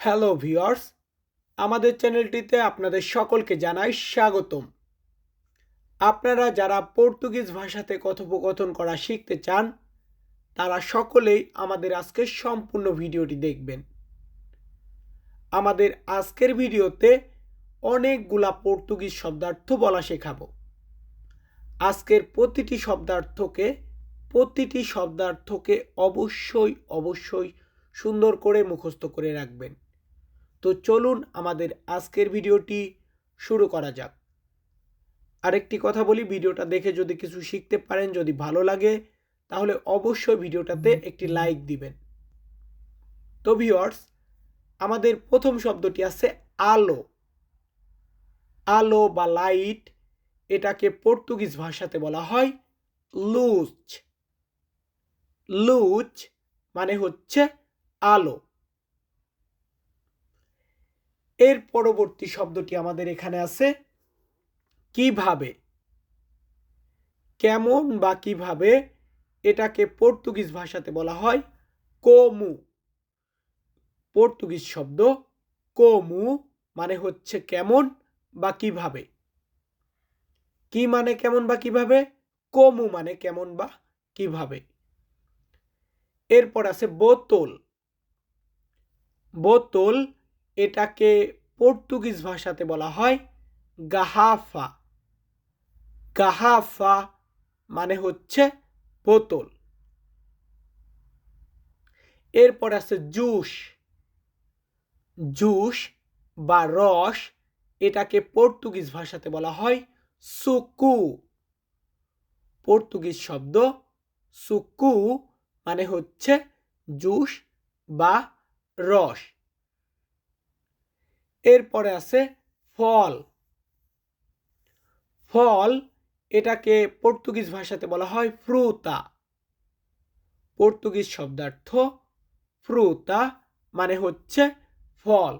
Hello viewers, আমাদের চ্যানেলটিতে আপনাদের সকলকে জানাই স্বাগতম। আপনারা যারা পর্তুগিজ ভাষাতে কথোপকথন করা শিখতে চান, তারা সকলেই আমাদের আজকের সম্পূর্ণ ভিডিওটি দেখবেন। আমাদের আজকের ভিডিওতে অনেকগুলা পর্তুগিজ শব্দার্থ বলা শেখাবো। আজকের প্রতিটি শব্দার্থকে প্রতিটি শব্দার্থকে অবশ্যই অবশ্যই সুন্দর করে মুখস্থ করে রাখবেন। তো চলুন আমাদের আজকের ভিডিওটি শুরু করা যাক। আরেকটি কথা বলি ভিডিওটা দেখে যদি কিছু শিখতে পারেন যদি ভালো লাগে তাহলে অবশ্যই ভিডিওটাতে একটি লাইক দিবেন। তো ভিওয়ার্স আমাদের প্রথম শব্দটি আছে আলো। আলো বা লাইট এটাকে পর্তুগিজ ভাষাতে বলা হয় লুচ লুচ মানে হচ্ছে আলো। এর পরবর্তী শব্দটি আমাদের এখানে আছে কীভাবে? কেমন বা কীভাবে এটাকে পর্তুগিজ ভাষাতে বলা হয় কোমু। পর্তুগিজ শব্দ কোমু মানে হচ্ছে কেমন বা কীভাবে। কি মানে কেমন বা কীভাবে? কোমু মানে কেমন বা কীভাবে। এরপর আছে বোতল। বোতল এটাকে পর্তুগিজ ভাষাতে বলা হয় গাহাফা। গাহাফা মানে হচ্ছে বোতল। এরপর আছে জুস। জুস বা রস এটাকে পর্তুগিজ ভাষাতে বলা হয় সুকু। পর্তুগিজ শব্দ সুকু মানে হচ্ছে জুস বা রস। এরপরে আছে ফল। ফল এটাকে পর্তুগিজ ভাষাতে বলা হয় ফ্রুতা। পর্তুগিজ শব্দার্থ ফ্রুতা মানে হচ্ছে ফল।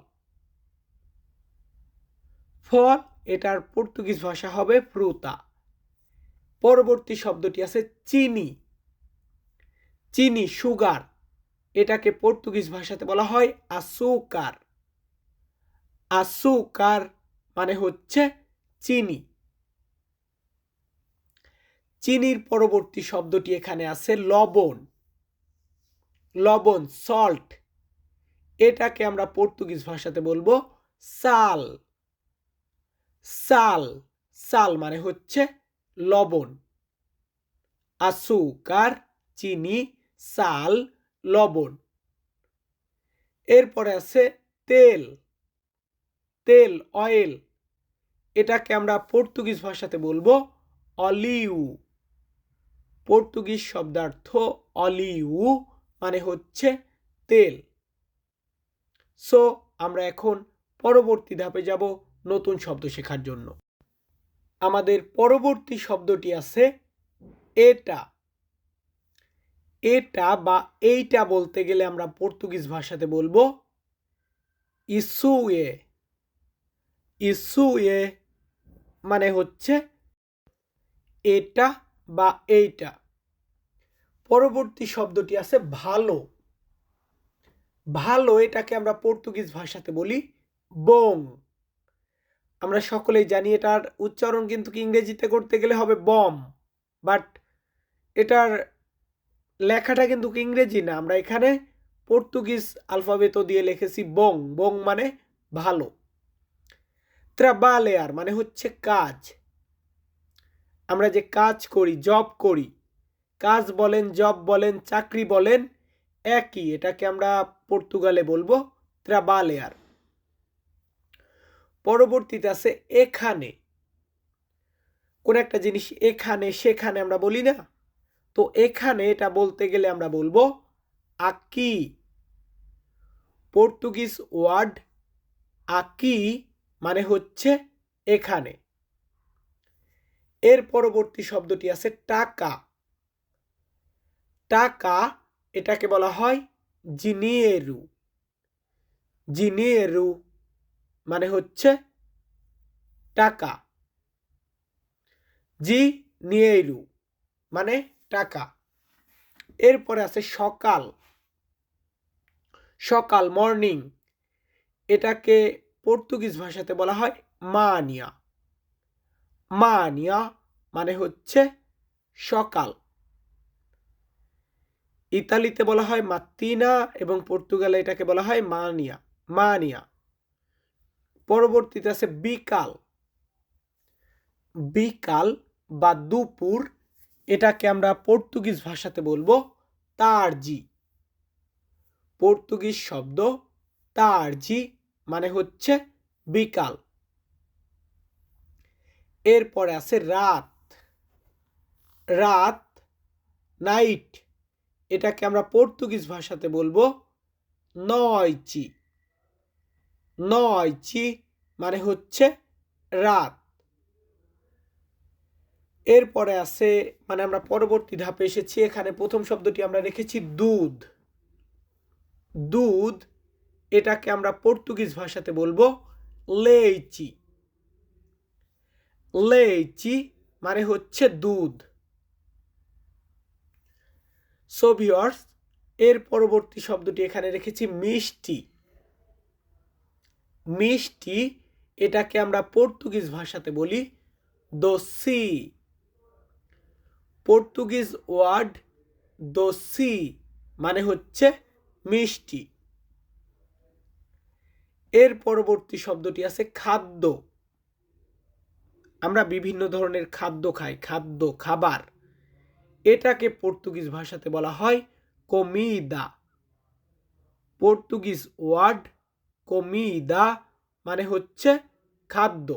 ফল এটার পর্তুগিজ ভাষা হবে ফ্রুতা। পরবর্তী শব্দটি আছে চিনি। চিনি, সুগার, এটাকে পর্তুগিজ ভাষাতে বলা হয় আসুকার আসুকার মানে হচ্ছে চিনি। চিনির পরবর্তী শব্দটি এখানে আছে লবণ। লবণ সল্ট এটাকে আমরা পর্তুগিজ ভাষাতে বলব সাল। সাল সাল মানে হচ্ছে লবণ। আসুকার চিনি, সাল, লবণ। এরপরে আছে তেল। তেল অয়েল এটাকে আমরা পর্তুগিজ ভাষাতে বলব অলিউ। পর্তুগিজ শব্দার্থ অলিউ মানে হচ্ছে তেল। সো আমরা এখন পরবর্তী ধাপে যাব নতুন শব্দ শেখার জন্য। আমাদের পরবর্তী শব্দটি আছে এটা। এটা বা এইটা বলতে গেলে আমরা পর্তুগিজ ভাষাতে বলব ইসুয়ে। ইসুয়ে মানে হচ্ছে এটা বা এইটা। পরবর্তী শব্দটি আছে ভালো। ভালো এটাকে আমরা পর্তুগিজ ভাষাতে বলি বং। আমরা সকলেই জানি এটার উচ্চারণ কিন্তু ইংরেজিতে করতে গেলে হবে বম, বাট এটার লেখাটা কিন্তু ইংরেজি না। আমরা এখানে পর্তুগিজ আলফাবেতো দিয়ে লিখেছি বং। বং মানে ভালো। ত্রাবালেয়ার মানে হচ্ছে কাজ। আমরা যে কাজ করি জব করি, কাজ বলেন জব বলেন, চাকরি বলেন, একই, এটাকে আমরা পর্তুগালে বলব ত্রাবালেয়ার পরবর্তীতে আছে এখানে। কোন একটা জিনিস এখানে, সেখানে আমরা বলি না? তো এখানে এটা বলতে গেলে আমরা বলব আকি। পর্তুগিজ ওয়ার্ড আকি মানে হচ্ছে এখানে। এর পরবর্তী শব্দটি আছে টাকা। টাকা এটাকে বলা হয় জিনিয়েরু। জিনিয়েরু মানে হচ্ছে টাকা। জি নিয়েরু মানে টাকা। এরপরে আছে সকাল। সকাল, মর্নিং। এটাকে পর্তুগিজ ভাষাতে বলা হয় মানিয়া। মানিয়া মানে হচ্ছে সকাল। ইতালিতে বলা হয় মাত্তিনা এবং পর্তুগালে এটাকে বলা হয় মানিয়া মানিয়া। পরবর্তীতে আছে বিকাল। বিকাল বা দুপুর, এটাকে আমরা পর্তুগিজ ভাষাতে বলব তারজি। পর্তুগিজ শব্দ তারজি মানে হচ্ছে বিকাল। এরপরে আছে রাত। রাত, নাইট। এটাকে আমরা পর্তুগিজ ভাষাতে বলব নয়চি। নয়চি মানে হচ্ছে রাত। এরপরে আছে মানে আমরা পরবর্তী ধাপে এসেছি, এখানে প্রথম শব্দটি আমরা রেখেছি দুধ। দুধ এটাকে আমরা পর্তুগিজ ভাষাতে বলব লেইচি। লেইচি মানে হচ্ছে দুধ। সোভিয়র্স এর পরবর্তী শব্দটি এখানে রেখেছি মিষ্টি। মিষ্টি এটাকে আমরা পর্তুগিজ ভাষাতে বলি দোসি। পর্তুগিজ ওয়ার্ড দোসি মানে হচ্ছে মিষ্টি। এর পরবর্তী শব্দটি আছে খাদ্য। আমরা বিভিন্ন ধরনের খাদ্য খাই, খাদ্য, খাবার। এটাকে পর্তুগিজ ভাষাতে বলা হয় কমিদা। পর্তুগিজ ওয়ার্ড কমিদা মানে হচ্ছে খাদ্য।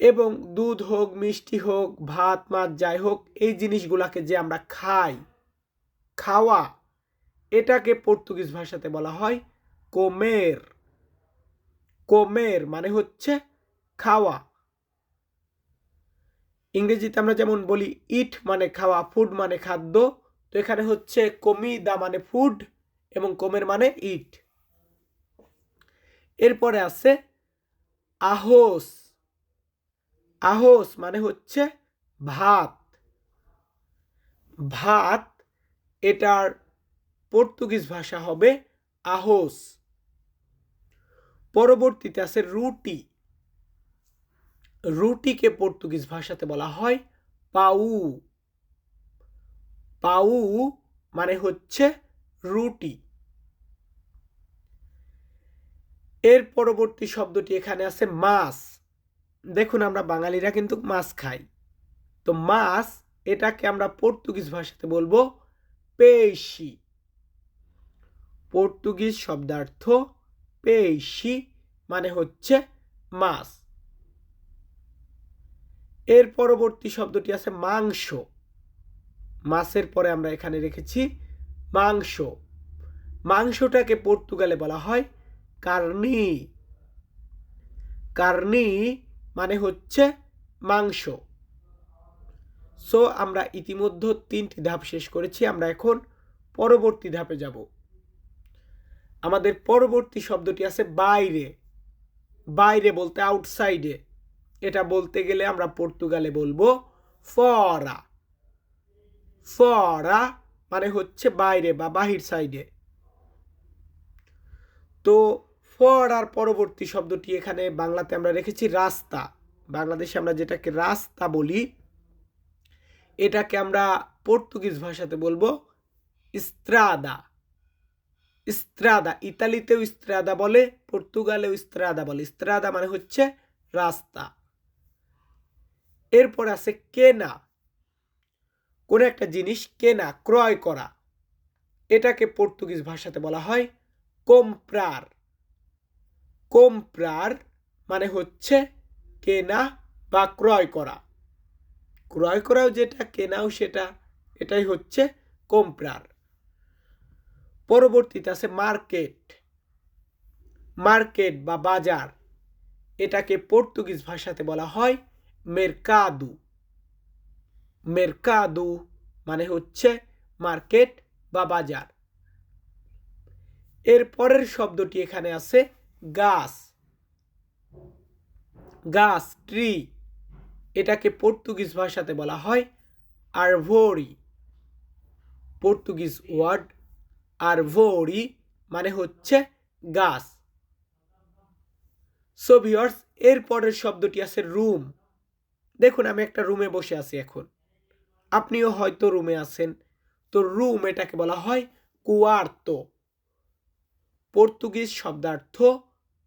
এবং দুধ হোক, মিষ্টি হোক, ভাত, মাছ, যাই হোক, এই জিনিসগুলাকে যে আমরা খাই, খাওয়া, এটাকে পর্তুগিজ ভাষাতে বলা হয় কোমের কোমের মানে হচ্ছে খাওয়া। ইংরেজিতে আমরা যেমন বলি ইট মানে খাওয়া ফুড মানে খাদ্য, তো এখানে হচ্ছে কমিদা মানে ফুড এবং কোমের মানে ইট এরপরে আছে আহোস আহোস মানে হচ্ছে ভাত। ভাত, এটার পর্তুগিজ ভাষা হবে আহোস পরবর্তীতে আছে রুটি। রুটিকে পর্তুগিজ ভাষাতে বলা হয় পাউ। পাউ মানে হচ্ছে রুটি। এর পরবর্তী শব্দটি এখানে আছে মাছ। দেখুন আমরা বাঙালিরা কিন্তু মাছ খাই। তো মাছ, এটাকে আমরা পর্তুগিজ ভাষাতে বলব পেশি। পর্তুগিজ শব্দার্থ পেশি মানে হচ্ছে মাছ। এর পরবর্তী শব্দটি আছে মাংস। মাছের পরে আমরা এখানে রেখেছি মাংস। মাংসটাকে পর্তুগালে বলা হয় কার্নি। কার্নি মানে হচ্ছে মাংস। সো আমরা ইতিমধ্যে তিনটি ধাপ শেষ করেছি। আমরা এখন পরবর্তী ধাপে যাব। আমাদের পরবর্তী শব্দটি আছে বাইরে। বাইরে বলতে আউটসাইডে এটা বলতে গেলে আমরা পর্তুগালে বলব ফরা। ফরা মানে হচ্ছে বাইরে বা বাহির সাইডে তো ফরার পরবর্তী শব্দটি এখানে বাংলাতে আমরা রেখেছি রাস্তা। বাংলাদেশে আমরা যেটাকে রাস্তা বলি, এটাকে আমরা পর্তুগিজ ভাষাতে বলব ইস্ত্রাদা। ইস্ত্রাদা, ইতালিতেও ইস্ত্রাদা বলে, পর্তুগালেও ইস্ত্রাদা বলে। ইস্ত্রাদা মানে হচ্ছে রাস্তা। এরপর আছে কেনা। কোনো একটা জিনিস কেনা, ক্রয় করা। এটাকে পর্তুগিজ ভাষাতে বলা হয় কোম্প্রার কোম্প্রার মানে হচ্ছে কেনা বা ক্রয় করা। ক্রয় করাও যেটা, কেনাও সেটা। এটাই হচ্ছে কোম্প্রার পরবর্তীতে আছে মার্কেট। মার্কেট বা বাজার। এটাকে পর্তুগিজ ভাষাতে বলা হয় মেরকাদু। মেরকাদু মানে হচ্ছে মার্কেট বা বাজার। এর পরের শব্দটি এখানে আছে গাছ। গাছ, ট্রি। এটাকে পর্তুগিজ ভাষাতে বলা হয় আরভোরি। পর্তুগিজ ওয়ার্ড আরভোরি মানে হচ্ছে গাছ। সো ভিওর্স এর পরের শব্দটি আছে রুম দেখুন, আমি একটা রুমে বসে আছি এখন। আপনিও হয়তো রুমে আছেন। তো রুম এটাকে বলা হয় কুয়ার্তো। পর্তুগিজ শব্দার্থ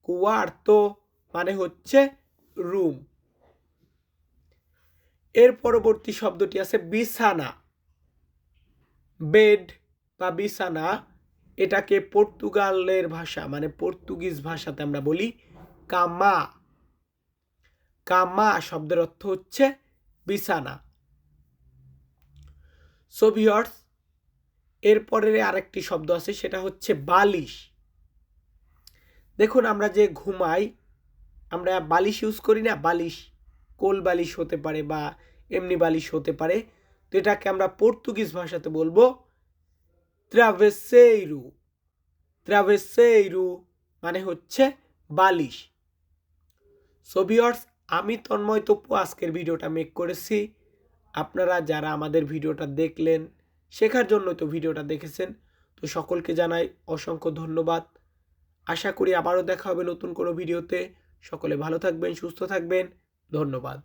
কুয়ার্ত মানে হচ্ছে রুম এর পরবর্তী শব্দটি আছে বিছানা। বেড বা বিছানা, এটাকে পর্তুগালের ভাষা মানে পর্তুগিজ ভাষাতে আমরা বলি কামা। কামা শব্দের অর্থ হচ্ছে বিছানা। সোভিয়র্স এরপরে আরেকটি শব্দ আছে, সেটা হচ্ছে বালিশ। দেখুন, আমরা যে ঘুমাই, আমরা বালিশ ইউজ করি না, বালিশ, কোল বালিশ হতে পারে বা এমনি বালিশ হতে পারে, তো এটাকে আমরা পর্তুগিজ ভাষাতে বলব ত্রাভেসেইরু ত্রাভেসেইরু মানে হচ্ছে বালিশ। সোভিয়র্স আমি তন্ময় তপ্পু আজকের ভিডিওটা মেক করেছি। আপনারা যারা আমাদের ভিডিওটা দেখলেন, শেখার জন্য তো ভিডিওটা দেখেছেন, তো সকলকে জানাই অসংখ্য ধন্যবাদ। আশা করি আবারও দেখা হবে নতুন কোনো ভিডিওতে। সকলে ভালো থাকবেন, সুস্থ থাকবেন। ধন্যবাদ।